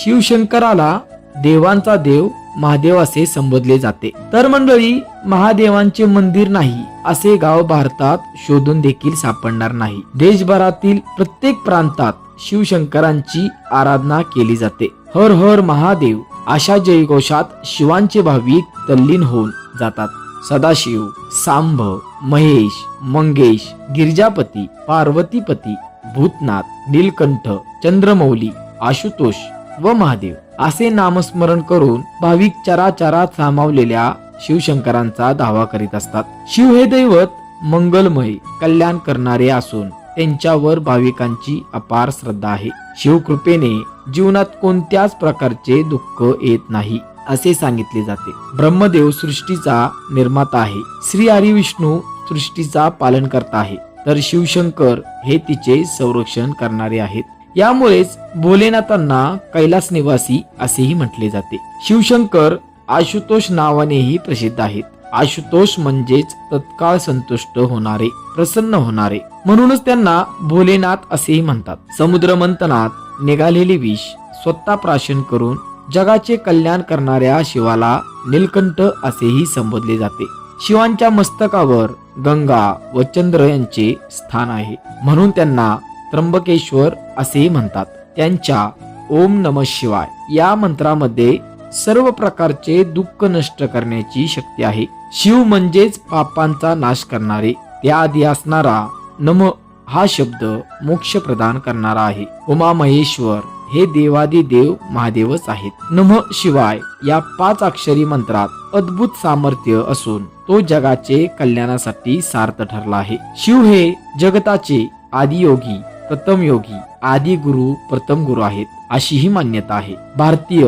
शिवशंकराला देवांचा देव महादेव असे संबोधले जाते. तर मंडळी महादेवांचे मंदिर नाही असे गाव भारतात शोधून देखील सापडणार नाही. देशभरातील प्रत्येक प्रांतात शिवशंकरांची आराधना केली जाते. हर हर महादेव अशा जयघोषात शिवांचे भाविक तल्लीन होऊन जातात. सदाशिव सांभ महेश मंगेश गिरिजापती पार्वतीपती भूतनाथ नीलकंठ चंद्रमौली आशुतोष व महादेव असे नामस्मरण करून भाविक चराचरात सामावलेल्या शिवशंकरांचा दावा करीत असतात. शिव हे दैवत मंगलमय कल्याण करणारे असून त्यांच्यावर भाविकांची अपार श्रद्धा आहे. शिवकृपेने जीवनात कोणत्याच प्रकारचे दुःख येत नाही असे सांगितले जाते. ब्रह्मदेव सृष्टीचा निर्माता आहे. श्री हरी विष्णू सृष्टीचा पालन करता आहे. तर शिवशंकर हे तिचे संरक्षण करणारे आहेत. यामुळेच भोलेनाथांना कैलास निवासी असेही म्हटले जाते. शिवशंकर आशुतोष नावानेही प्रसिद्ध आहेत. आशुतोष म्हणजेच तत्काळ संतुष्ट होणारे प्रसन्न होणारे. म्हणूनच त्यांना भोलेनाथ असेही म्हणतात. समुद्र मंथनात निघालेले विष स्वतः प्राशन करून जगाचे कल्याण करणाऱ्या शिवाला नीलकंठ असेही संबोधले जाते. शिवांच्या मस्तकावर गंगा व चंद्र यांचे स्थान आहे. म्हणून त्यांना त्र्यंबकेश्वर असेही म्हणतात. त्यांच्या ओम नम शिवाय या मंत्रामध्ये सर्व प्रकारचे दुःख नष्ट करण्याची शक्ती आहे. शिव म्हणजेच पापांचा नाश करणारे त्याआधी असणारा नम हा शब्द मोक्ष प्रदान करणारा आहे. उमा महेश्वर हे देवादी देव महादेवच आहेत. नम शिवाय या पाच अक्षरी मंत्रात अद्भुत सामर्थ्य असून तो जगाचे कल्याणासाठी सार्थ ठरला आहे. शिव हे जगताचे आदियोगी प्रथम योगी आदी गुरु प्रथम गुरु आहेत अशी ही मान्यता आहे. भारतीय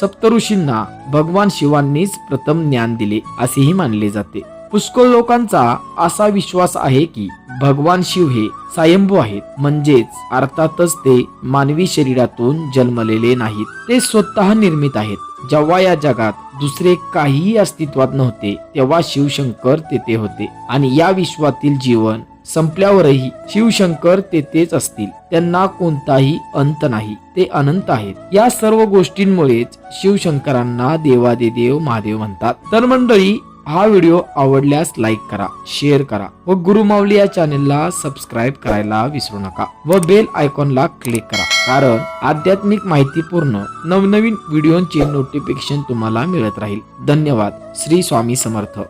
सप्तऋषींना भगवान शिवांनीच प्रथम ज्ञान दिले असेही मानले जाते. पुष्कळ लोकांचा असा विश्वास आहे की भगवान शिव हे सायंभू आहेत म्हणजेच अर्थातच ते मानवी शरीरातून जन्मलेले नाहीत. ते स्वतः निर्मित आहेत. जेव्हा या जगात दुसरे काहीही अस्तित्वात नव्हते तेव्हा शिवशंकर तेथे होते. आणि या विश्वातील जीवन संपल्यावरही शिवशंकर तेथेच असतील. त्यांना कोणताही अंत नाही. ते अनंत आहेत. या सर्व गोष्टींमुळेच शिवशंकरांना देवादेदेव महादेव म्हणतात. तर मंडळी हा व्हिडिओ आवडल्यास लाईक करा शेअर करा व गुरुमावली या चॅनेलला सबस्क्राईब करायला विसरू नका व बेल आयकॉनला क्लिक करा. कारण आध्यात्मिक माहितीपूर्ण नवनवीन व्हिडिओंचे नोटिफिकेशन तुम्हाला मिळत राहील. धन्यवाद. श्री स्वामी समर्थ.